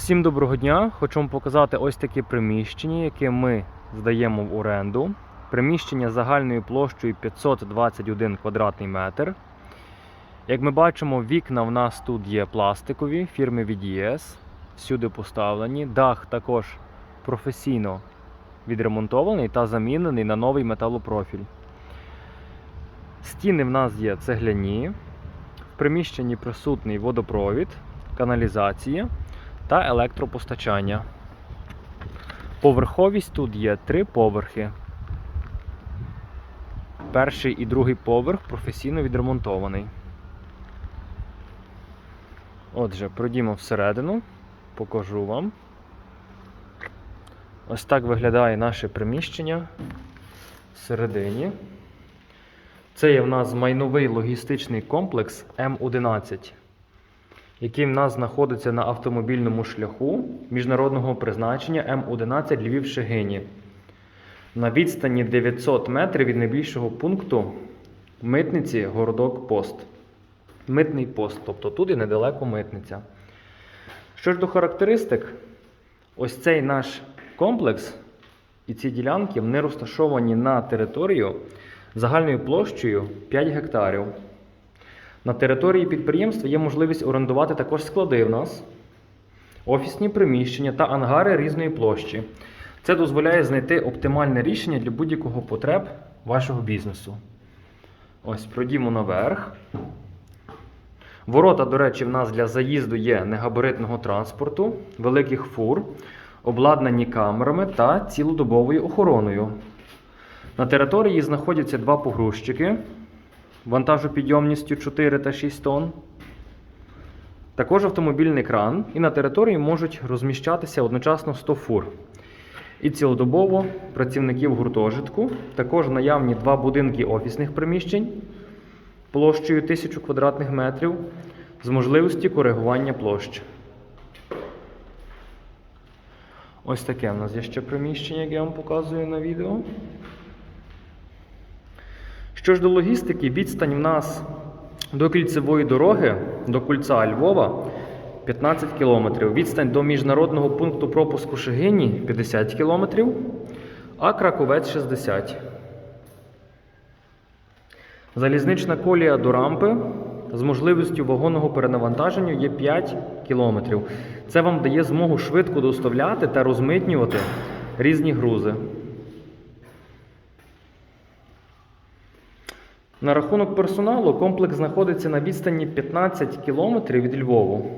Всім доброго дня! Хочу вам показати ось таке приміщення, яке ми здаємо в оренду. Приміщення загальною площею 521 квадратний метр. Як ми бачимо, вікна в нас тут є пластикові фірми VDS, всюди поставлені. Дах також професійно відремонтований та замінений на новий металопрофіль. Стіни в нас є цегляні. В приміщенні присутній водопровід, каналізація та електропостачання. Поверховість тут є три поверхи. Перший і другий поверх професійно відремонтований. Отже, пройдімо всередину, покажу вам. Ось так виглядає наше приміщення всередині. Це є в нас майновий логістичний комплекс М11 який в нас знаходиться на автомобільному шляху міжнародного призначення М11 Львів Шегині. На відстані 900 метрів від найбільшого пункту митниці Городок Пост. Митний пост, тобто тут і недалеко митниця. Що ж до характеристик, ось цей наш комплекс і ці ділянки вони розташовані на територію загальною площею 5 гектарів. На території підприємства є можливість орендувати також склади в нас, офісні приміщення та ангари різної площі. Це дозволяє знайти оптимальне рішення для будь-якого потреб вашого бізнесу. Ось, пройдімо наверх. Ворота, до речі, в нас для заїзду є негабаритного транспорту, великих фур, обладнані камерами та цілодобовою охороною. На території знаходяться два погрузчики вантажопідйомністю 4 та 6 тонн. Також автомобільний кран, і на території можуть розміщатися одночасно 100 фур. І цілодобово працівників гуртожитку, також наявні два будинки офісних приміщень площею 1000 квадратних метрів з можливістю коригування площ. Ось таке в нас є ще приміщення, яке я вам показую на відео. Що ж до логістики, відстань в нас до кільцевої дороги, до кульця Львова 15 км. Відстань до міжнародного пункту пропуску Шегині 50 км, а Краковець 60 Залізнична колія до рампи з можливістю вагонного перенавантаження є 5 км. Це вам дає змогу швидко доставляти та розмитнювати різні грузи. На рахунок персоналу комплекс знаходиться на відстані 15 км від Львову,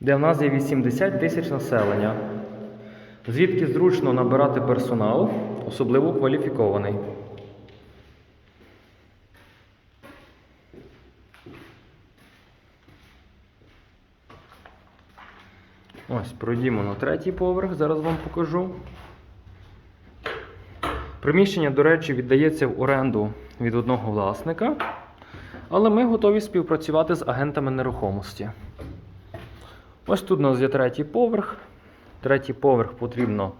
де в нас є 80 тисяч населення, звідки зручно набирати персонал, особливо кваліфікований. Ось, пройдімо на третій поверх, зараз вам покажу. Приміщення, до речі, віддається в оренду від одного власника, але ми готові співпрацювати з агентами нерухомості. Ось тут у нас є третій поверх. Третій поверх потрібно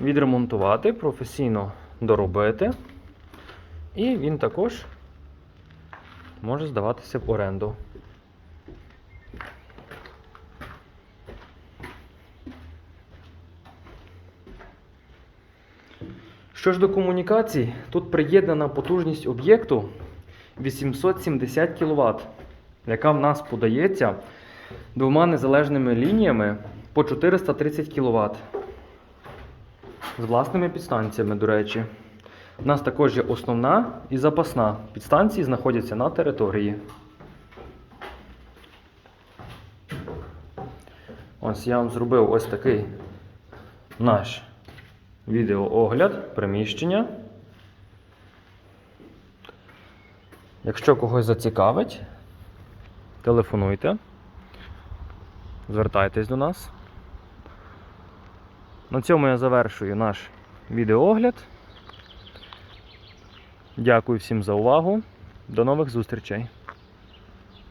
відремонтувати, професійно доробити. І він також може здаватися в оренду. Що ж до комунікацій, тут приєднана потужність об'єкту 870 кВт, яка в нас подається двома незалежними лініями по 430 кВт. З власними підстанціями, до речі. У нас також є основна і запасна. Підстанції знаходяться на території. Ось я вам зробив ось такий наш відеоогляд приміщення. Якщо когось зацікавить, телефонуйте, звертайтесь до нас. На цьому я завершую наш відеоогляд. Дякую всім за увагу. До нових зустрічей!